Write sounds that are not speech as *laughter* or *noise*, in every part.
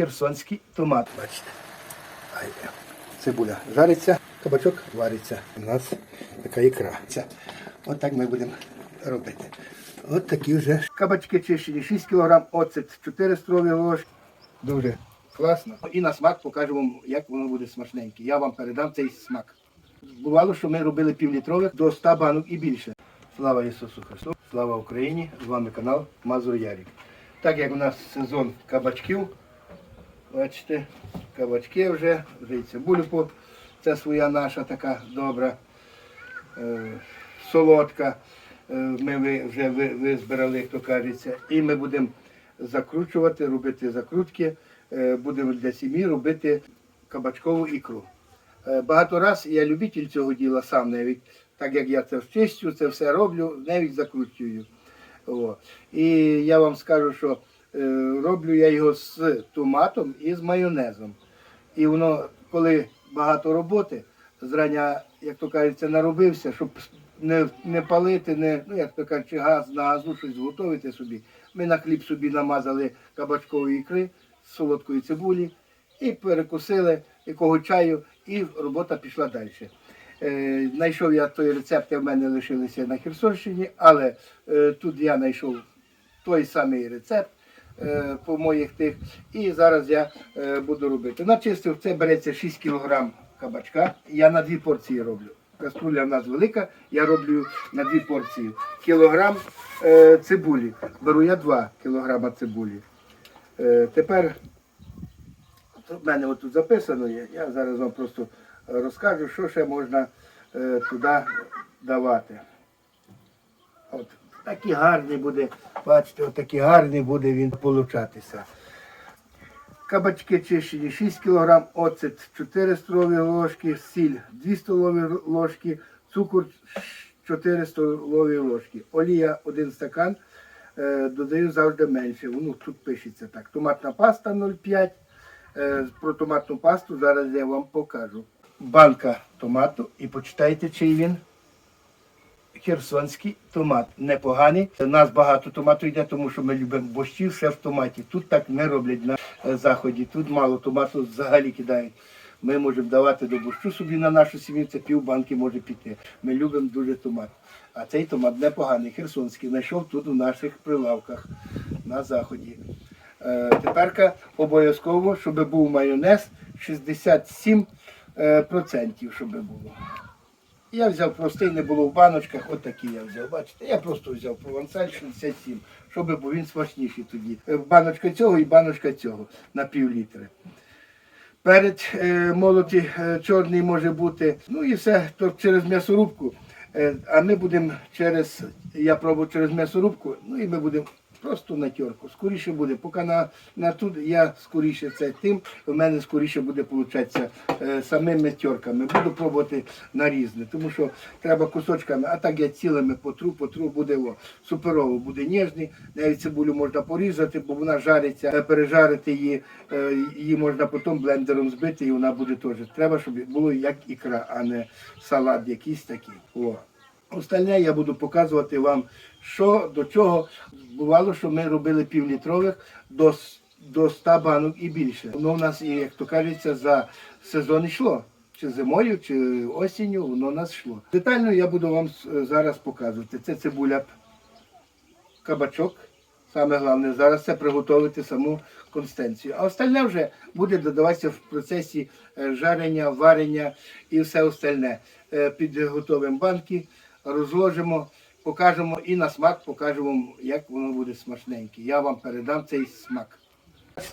херсонський томат. Бачите. Ай, Цибуля жариться, кабачок вариться. У нас така ікра. От так ми будемо робити. От такі вже кабачки чищені, 6 кг, оцет 4 столові ложки. Дуже класно. І на смак покажу вам, як воно буде смачненьке. Я вам передам цей смак. Бувало, що ми робили півлітрових до 100 банок і більше. Слава Ісусу Христу, слава Україні! З вами канал Мазур Ярік. Так як у нас сезон кабачків, бачите, кабачки вже, вже і. Це своя наша така добра, е, солодка. Е, Ми вже ви- визбирали, як то кажеться. І ми будемо закручувати, робити закрутки. Е, Будемо для сім'ї робити кабачкову ікру. Е, Багато раз я любитель цього діла сам навіть, так як я це вчистю, це все роблю, навіть закручую. О. І я вам скажу, що роблю я його з томатом і з майонезом. І воно, коли багато роботи, зрання, як то кажеться, наробився, щоб не, не палити, не, ну як то кажуть, газ на газу щось зготовити собі. Ми на хліб собі намазали кабачкової ікри з солодкої цибулі і перекусили якого чаю, і робота пішла далі. Е, знайшов я той рецепт, в мене лишилися на Херсонщині, але е, тут я знайшов той самий рецепт е, по моїх тих. І зараз я е, буду робити. Начистив, це береться 6 кг кабачка. Я на дві порції роблю. Каструля в нас велика, я роблю на дві порції. Кілограм е, цибулі. Беру я 2 кг цибулі. Е, тепер в мене отут записано є. Я зараз вам просто е, розкажу, що ще можна е, туди давати. От такий гарний буде, бачите, от такий гарний буде він получатися. Кабачки чищені 6 кг, оцет 4 столові ложки, сіль 2 столові ложки, цукор 4 столові ложки, олія 1 стакан. Е, Додаю завжди менше. Воно тут пишеться так. Томатна паста 0,5. Е, Про томатну пасту зараз я вам покажу. Банка томату і почитайте, чий він. Херсонський томат непоганий. У нас багато томату йде, тому що ми любимо борщі, все в томаті. Тут так не роблять на е, заході. Тут мало томату взагалі кидають. Ми можемо давати до борщу собі на нашу сім'ю, це пів банки може піти. Ми любимо дуже томат. А цей томат непоганий, херсонський, знайшов тут у наших прилавках на заході. Е, теперка обов'язково, щоб був майонез 67%, е, щоб було. Я взяв простий, не було в баночках, от такий я взяв. Бачите, я просто взяв провансаль 67, щоб був він смачніший тоді. Е, Баночка цього і баночка цього на пів літри. Перед е, молоті е, чорний може бути. Ну і все то через м'ясорубку. Е, а ми будемо через, я пробую через м'ясорубку, ну і ми будемо просто на терку. Скоріше буде. Поки на, на тут я скоріше це тим, в мене скоріше буде получатися е, самими терками. Буду пробувати на різне, тому що треба кусочками, а так я цілими потру, потру буде о, суперово, буде ніжний. Навіть цибулю можна порізати, бо вона жариться, е, пережарити її, е, її можна потім блендером збити, і вона буде теж. Треба, щоб було як ікра, а не салат якийсь такий. О. Остальне я буду показувати вам, що до чого. Бувало, що ми робили півлітрових до, до 100 банок і більше. Воно в нас, як то кажеться, за сезон йшло. Чи зимою, чи осінню, воно в нас йшло. Детально я буду вам зараз показувати. Це цибуля, кабачок. Саме головне зараз це приготувати саму консистенцію. А остальне вже буде додаватися в процесі е, жарення, варення і все остальне. Е, Підготовимо банки, розложимо, покажемо і на смак покажемо, як воно буде смачненьке. Я вам передам цей смак.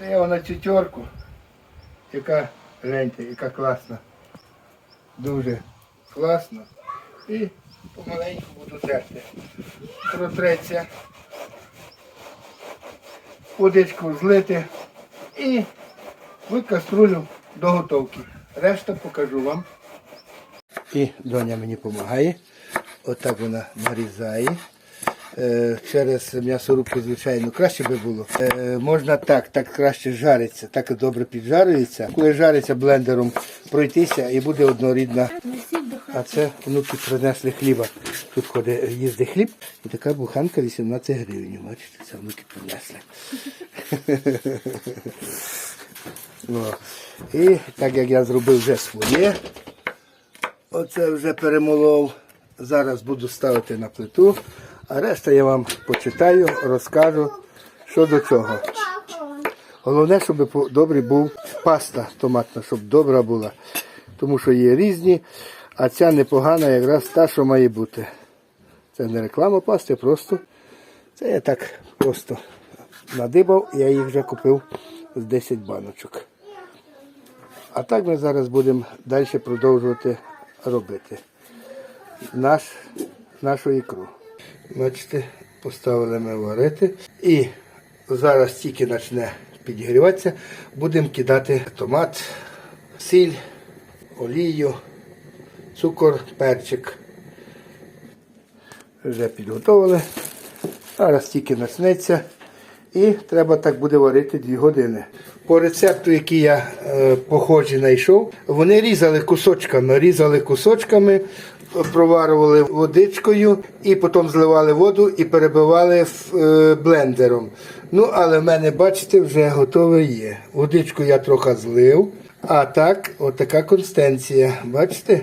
Я на цю терку, яка гляньте, яка класна. Дуже класно. І помаленьку буду терти. Протреться водичку злити і в до готовки. Решта покажу вам. І доня мені допомагає. Отак вона нарізає. Е, Через м'ясорубку, звичайно, краще би було. Е, Можна так, так краще жариться, так добре піджарюється. Коли жариться блендером пройтися і буде однорідна. А це внуки принесли хліба. Тут ходить, їздить хліб, і така буханка 18 гривень. Бачите, це внуки принесли. *laughs* І так як я зробив вже своє, оце вже перемолов. Зараз буду ставити на плиту, а решта я вам почитаю, розкажу, що до чого. Головне, щоб добрий був паста томатна, щоб добра була. Тому що є різні, а ця непогана якраз та, що має бути. Це не реклама пасти, просто це я так просто надибав, я їх вже купив з 10 баночок. А так ми зараз будемо далі продовжувати робити наш, нашу ікру. Бачите, поставили ми варити. І зараз тільки почне підігріватися, будемо кидати томат, сіль, олію, цукор, перчик. Вже підготовили. Зараз тільки почнеться. І треба так буде варити 2 години. По рецепту, який я е, похожий знайшов, вони різали кусочками, різали кусочками, проварували водичкою і потім зливали воду і перебивали е, блендером. Ну, але в мене, бачите, вже готове є. Водичку я трохи злив, а так, отака консистенція. Бачите?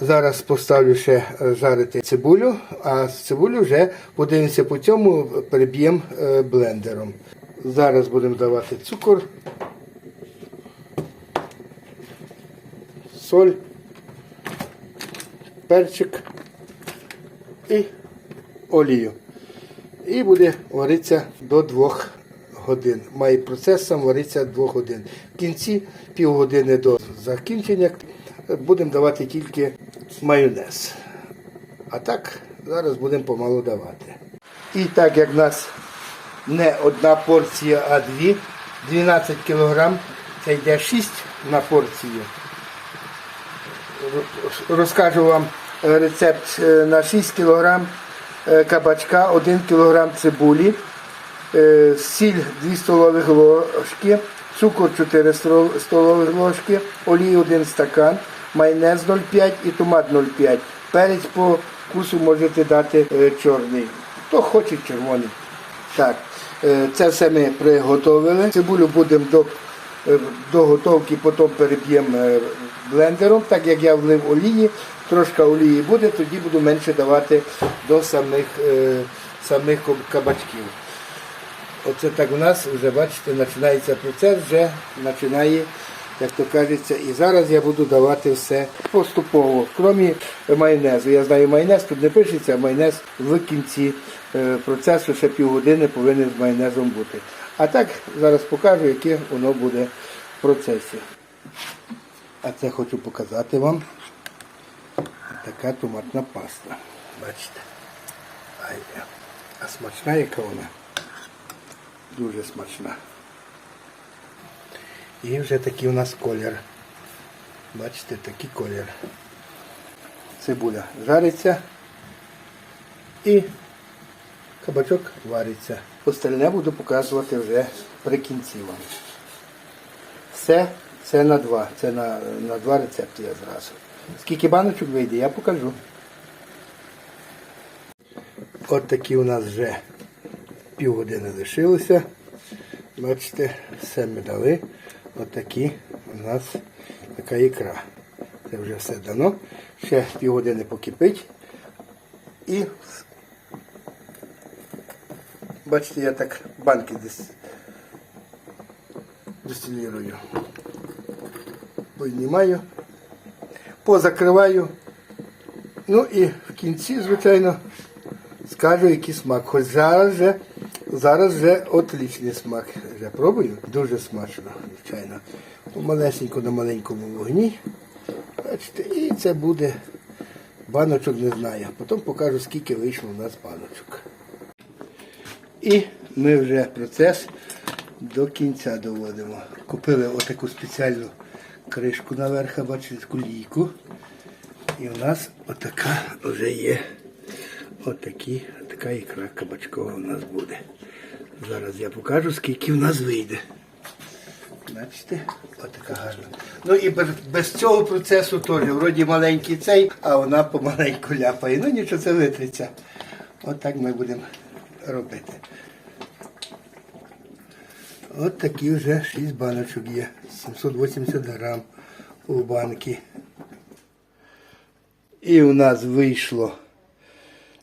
Зараз поставлю ще е, жарити цибулю, а цибулю вже подивимося по цьому, переб'ємо е, блендером. Зараз будемо давати цукор, соль, перчик і олію. І буде варитися до 2 годин. Має процес сам варитися 2 годин. В кінці півгодини до закінчення будемо давати тільки майонез. А так, зараз будемо помалу давати. І так як в нас не одна порція, а дві, 12 кг, це йде 6 на порцію. Розкажу вам е, рецепт е, на 6 кг кабачка, 1 кг цибулі, е, сіль 2 столових ложки, цукор 4 стол- столових ложки, олій 1 стакан, майонез 0,5 і томат 0,5. Перець по вкусу можете дати е, чорний. Хто хоче червоний. Так, е, це все ми приготовили. Цибулю будемо до, е, до готовки, потім переб'ємо е, блендером, так як я влив олії, трошки олії буде, тоді буду менше давати до самих, е, самих кабачків. Оце так у нас вже бачите, починається процес, вже починає, як то кажеться, і зараз я буду давати все поступово, крім майонезу. Я знаю, майонез тут не пишеться, а майонез в кінці е, процесу ще півгодини повинен з майонезом бути. А так зараз покажу, яке воно буде в процесі. А це хочу показати вам. Така томатна паста. Бачите? А смачна яка вона? Дуже смачна. І вже такий у нас колір. Бачите, такий колір. Цибуля жариться і кабачок вариться. Остальне буду показувати вже при кінці вам. Все це на два. Це на, на два рецепти я зразу. Скільки баночок вийде, я покажу. От такі у нас вже півгодини лишилося. Бачите, все ми дали. От такі у нас така ікра. Це вже все дано. Ще півгодини покипить. І бачите, я так банки десь дистилірую. Піднімаю, позакриваю. Ну і в кінці, звичайно, скажу, який смак. Хоч зараз вже, зараз вже отличний смак. Вже пробую. Дуже смачно, звичайно. Малесенько на маленькому вогні. Бачите, і це буде баночок, не знаю. Потім покажу, скільки вийшло у нас баночок. І ми вже процес до кінця доводимо. Купили отаку спеціальну кришку наверх, бачите, таку лійку. І у нас отака вже є. Отакі, така ікра кабачкова у нас буде. Зараз я покажу, скільки в нас вийде. Бачите, отака гарна. Ну і без, без цього процесу теж, вроді маленький цей, а вона помаленьку ляпає. Ну нічого, це витриться. Отак ми будемо робити. От такі вже 6 баночок є. 780 грам у банки. І у нас вийшло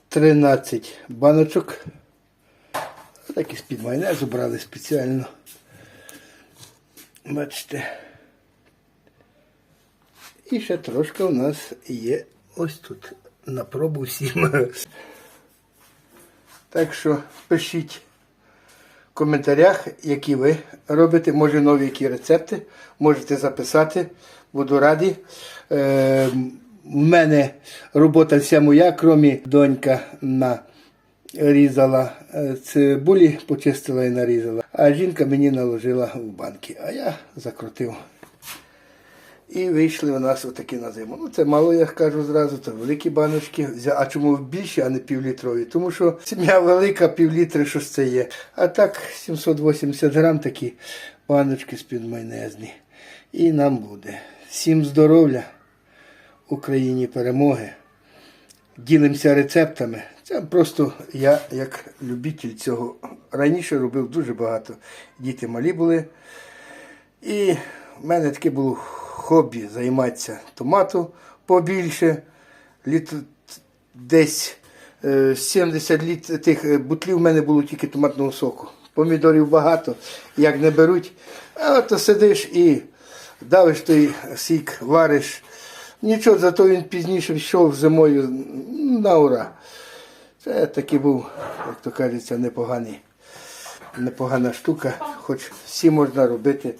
13 баночок. Так і з-під майонезу брали спеціально. Бачите. І ще трошки у нас є ось тут на пробу всім. Так що пишіть коментарях, які ви робите, може нові які рецепти, можете записати. Буду раді. Е, в мене робота вся моя, крім донька нарізала різала цибулі, почистила і нарізала. А жінка мені наложила в банки, а я закрутив. І вийшли у нас отакі на зиму. Ну, це мало, я кажу зразу, це великі баночки. А чому більші, а не півлітрові? Тому що сім'я велика, півлітри, що це є. А так 780 грам такі баночки з-під майонезні. І нам буде. Всім здоров'я, Україні перемоги. Ділимося рецептами. Це просто я, як любитель цього, раніше робив дуже багато. Діти малі були. І в мене таке було хобі займатися томату побільше. Літ десь е, 70 літ тих е, бутлів в мене було тільки томатного соку. Помідорів багато, як не беруть. А то сидиш і давиш той сік, вариш. Нічого, зато він пізніше йшов зимою на ура. Це такий був, як то кажеться, непоганий, непогана штука, хоч всі можна робити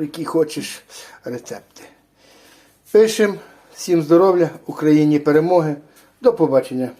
які хочеш рецепти. Пишемо. Всім здоров'я, Україні перемоги. До побачення.